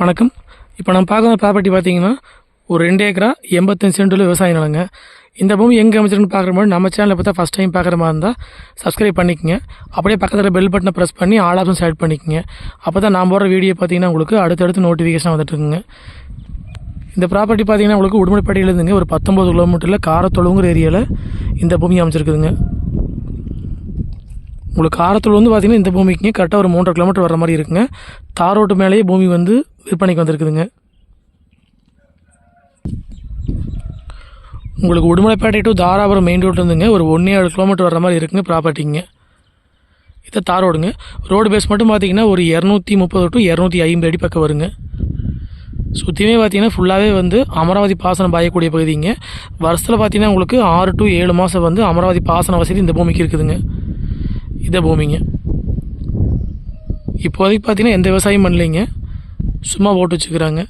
வணக்கம். இப்போ நம்ம பார்க்குற ப்ராப்பர்ட்டி பார்த்தீங்கன்னா ஒரு ரெண்டு ஏக்கரா எண்பத்தஞ்சு சென்டில் விவசாய நிலங்க. இந்த பூமி எங்கே அமைச்சிருக்குன்னு பார்க்குற மாதிரி நம்ம சேனலில் பார்த்தா ஃபஸ்ட் டைம் பார்க்குற மாதிரி இருந்தால் சப்ஸ்கிரைப் பண்ணிக்கங்க. அப்படியே பக்கத்தில் பெல் பட்டனை ப்ரெஸ் பண்ணி ஆல் ஆப்ஷன் செலக்ட் பண்ணிக்கங்க. அப்போ தான் நான் போடுற வீடியோ பார்த்தீங்கன்னா உங்களுக்கு அடுத்தடுத்து நோட்டிஃபிகேஷன் வந்துட்டுருக்குங்க. இந்த ப்ராப்பர்ட்டி பார்த்தீங்கன்னா உங்களுக்கு உடுமலைப்பட்டியிலேருந்துங்க ஒரு பத்தொம்பது கிலோமீட்டரில் காரத்தொழுங்குற ஏரியாவில் இந்த பூமி அமைச்சிருக்குதுங்க. உங்களுக்கு காரத்தூள் வந்து பார்த்தீங்கன்னா இந்த பூமிக்குங்க கரெக்டாக ஒரு மூன்றரை கிலோமீட்டர் வர மாதிரி இருக்குங்க. தார் ரோட்டு மேலேயே பூமி வந்து விற்பனைக்கு வந்திருக்குதுங்க. உங்களுக்கு Udumalaipettai to Dharapuram main road இருந்துங்க. ஒரு ஒன்றே ஏழு கிலோமீட்டர் வர மாதிரி இருக்குங்க ப்ராப்பர்ட்டிங்க இதை தார் ரோடுங்க. ரோடு பேஸ் மட்டும் பார்த்தீங்கன்னா ஒரு இரநூத்தி முப்பது டு இரநூத்தி ஐம்பது அடி பக்கம் வருங்க. சுற்றியுமே பார்த்தீங்கன்னா ஃபுல்லாகவே வந்து அமராவதி பாசனம் பாயக்கூடிய பகுதிங்க. வருஷத்தில் பார்த்தீங்கன்னா உங்களுக்கு ஆறு டு ஏழு மாதம் வந்து அமராவதி பாசன வசதி இந்த பூமிக்கு இருக்குதுங்க. இதை பூமிங்க. இப்போதைக்கு பார்த்தீங்கன்னா எந்த விவசாயம் பண்ணலைங்க. சும்மா போட்டு வச்சுக்கிறாங்க.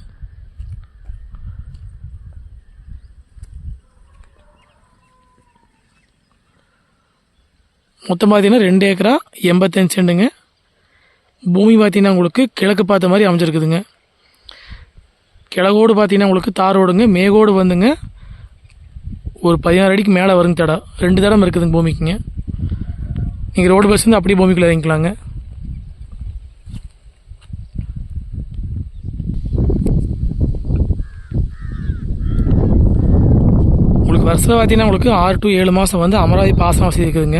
மொத்தம் பார்த்தீங்கன்னா ரெண்டு ஏக்கரா எண்பத்தஞ்சு சென்ட்டுங்க பூமி பார்த்தீங்கன்னா உங்களுக்கு கிழக்கு பார்த்த மாதிரி அமைஞ்சிருக்குதுங்க. கிழக்கோடு பார்த்தீங்கன்னா உங்களுக்கு தார் ரோடுங்க மேகோடு வந்துங்க. ஒரு பதினாறு அடிக்கு மேலே வருங்க தடம் ரெண்டு தடம் இருக்குதுங்க பூமிக்குங்க. நீங்கள் ரோடு பஸ் வந்து அப்படியே பூமிக்குள்ளே இறங்கிக்கலாங்க. உங்களுக்கு வருஷத்தில் பார்த்தீங்கன்னா உங்களுக்கு ஆறு டு ஏழு மாதம் வந்து அமராவதி பாசன வசதி இருக்குதுங்க.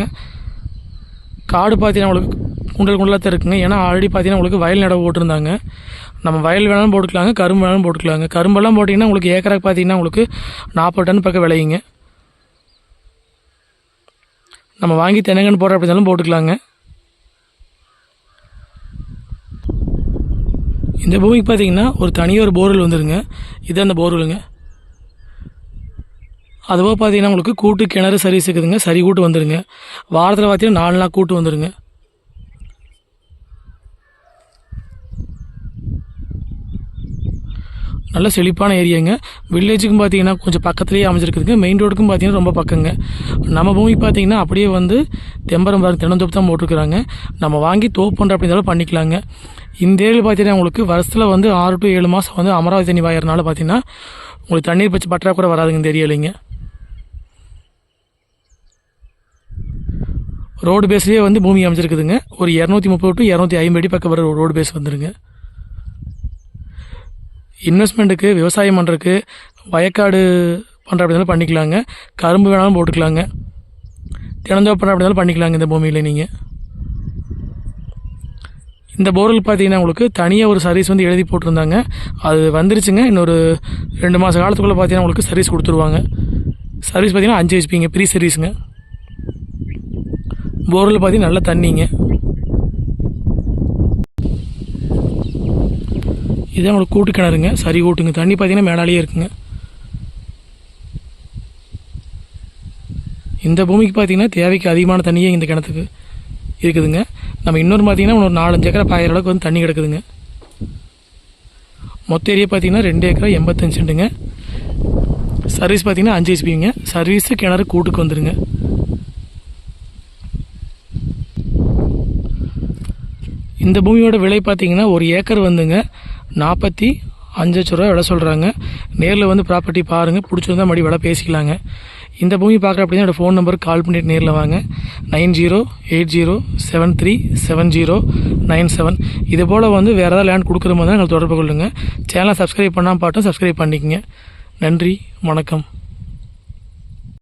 காடு பார்த்தீங்கன்னா உங்களுக்கு குண்டல் குண்டலாக தான் இருக்குங்க. ஏன்னா ஆல்ரெடி பார்த்தீங்கன்னா உங்களுக்கு வயல் நடவு போட்டிருந்தாங்க. நம்ம வயல் வேணாலும் போட்டுக்கலாங்க கரும்பு வேணாலும் போட்டுக்கலாங்க. கரும்பெல்லாம் போட்டிங்கன்னா உங்களுக்கு ஏக்கராக பார்த்தீங்கன்னா உங்களுக்கு நாற்பது டன் பக்கம் விளையுங்க. நம்ம வாங்கி தென்னங்கன்று போடுற அப்படி இருந்தாலும் போட்டுக்கலாங்க. இந்த பூமிக்கு பார்த்தீங்கன்னா ஒரு தனியாக ஒரு போர்வெல் வந்துருங்க. இது அந்த போர்வெலுங்க அதுபோக பார்த்தீங்கன்னா உங்களுக்கு கூட்டு கிணறு சர்வீஸ் இருக்குதுங்க சரி கூட்டு வந்துடுங்க வாரத்தில் பார்த்தீங்கன்னா நாலு நாள் கூட்டு வந்துடுங்க நல்ல செழிப்பான ஏரியாங்க. வில்லேஜுக்கும் பார்த்தீங்கன்னா கொஞ்சம் பக்கத்துலேயே அமைஞ்சிருக்குதுங்க. மெயின் ரோடுக்கும் பார்த்தீங்கன்னா ரொம்ப பக்கங்க. நம்ம பூமி பார்த்தீங்கன்னா அப்படியே வந்து தெம்பரம் பாருங்க தென்னந்தோப்பு தான் போட்டிருக்கிறாங்க. நம்ம வாங்கி தோப்பு பண்ணுற அப்படின்னாலும் பண்ணிக்கலாங்க. இந்த ஏரியில் பார்த்தீங்கன்னா உங்களுக்கு வருஷத்தில் வந்து ஆறு டு ஏழு மாதம் வந்து அமராவதி தண்ணி வாயறனால பார்த்தீங்கன்னா உங்களுக்கு தண்ணீர் பற்றி பற்றாக்குறை வராதுங்க இந்த ஏரியாலிங்க. ரோடு பேஸ்லேயே வந்து பூமி அமைச்சிருக்குதுங்க ஒரு இரநூத்தி முப்பது டு இரநூத்தி ஐம்பது அடி பக்கம் வர ரோடு பேஸ் வந்துருங்க. இன்வெஸ்ட்மெண்ட்டுக்கு விவசாயம் பண்ணுறதுக்கு வயக்காடு பண்ணுற அப்படினாலும் பண்ணிக்கலாங்க. கரும்பு வேணாலும் போட்டுக்கலாங்க. தினந்தோப்பு பண்ணுற அப்படினாலும் பண்ணிக்கலாங்க இந்த பூமியில் நீங்கள் இந்த போரில் பார்த்தீங்கன்னா உங்களுக்கு தனியாக ஒரு சர்வீஸ் வந்து எழுதி போட்டிருந்தாங்க. அது வந்துருச்சுங்க. இன்னொரு ரெண்டு மாத காலத்துக்குள்ளே பார்த்தீங்கன்னா உங்களுக்கு சர்வீஸ் கொடுத்துருவாங்க. சர்வீஸ் பார்த்தீங்கன்னா அஞ்சு ஹெச்பிங்க ப்ரீ சர்வீஸுங்க போரில் பார்த்தீங்கன்னா நல்ல தண்ணிங்க. இதுதான் உங்களுக்கு கூட்டு கிணறுங்க. சரி கூட்டுங்க தண்ணி பார்த்தீங்கன்னா மேலாலேயே இருக்குங்க. இந்த பூமிக்கு பார்த்தீங்கன்னா தேவைக்கு அதிகமான தண்ணியே இந்த கிணத்துக்கு இருக்குதுங்க. நம்ம இன்னொரு பார்த்தீங்கன்னா ஒரு நாலஞ்சு ஏக்கரை பாயிரம் அளவுக்கு வந்து தண்ணி கிடக்குதுங்க. மொத்த ஏரியா பார்த்தீங்கன்னா ரெண்டு ஏக்கரா எண்பத்தஞ்சு சென்ட்டுங்க. சர்வீஸ் பார்த்தீங்கன்னா அஞ்சு ஹெச்பிங்க சர்வீஸு கிணறு கூட்டுக்கு வந்துடுங்க இந்த பூமியோட விலை பார்த்தீங்கன்னா ஒரு ஏக்கர் வந்துங்க. நாற்பத்தி அஞ்சு லட்ச ரூபா விலை சொல்கிறாங்க நேரில் வந்து ப்ராப்பர்ட்டி பாருங்கள் பிடிச்சிருந்தா மறுபடி விலை பேசிக்கலாங்க. இந்த பூமி பார்க்குற அப்படின்னா என்னோடய ஃபோன் நம்பருக்கு கால் பண்ணிட்டு நேரில் வாங்க. Nine zero eight zero seven three seven zero nine seven. இது போல் வந்து வேறு ஏதாவது லேண்ட் கொடுக்குற மாதிரி தான் எங்களுக்கு தொடர்பு கொள்ளுங்கள் சேனலை சப்ஸ்கிரைப் பண்ணாமல் பாட்டும் சப்ஸ்கிரைப் பண்ணிக்கங்க. நன்றி வணக்கம்.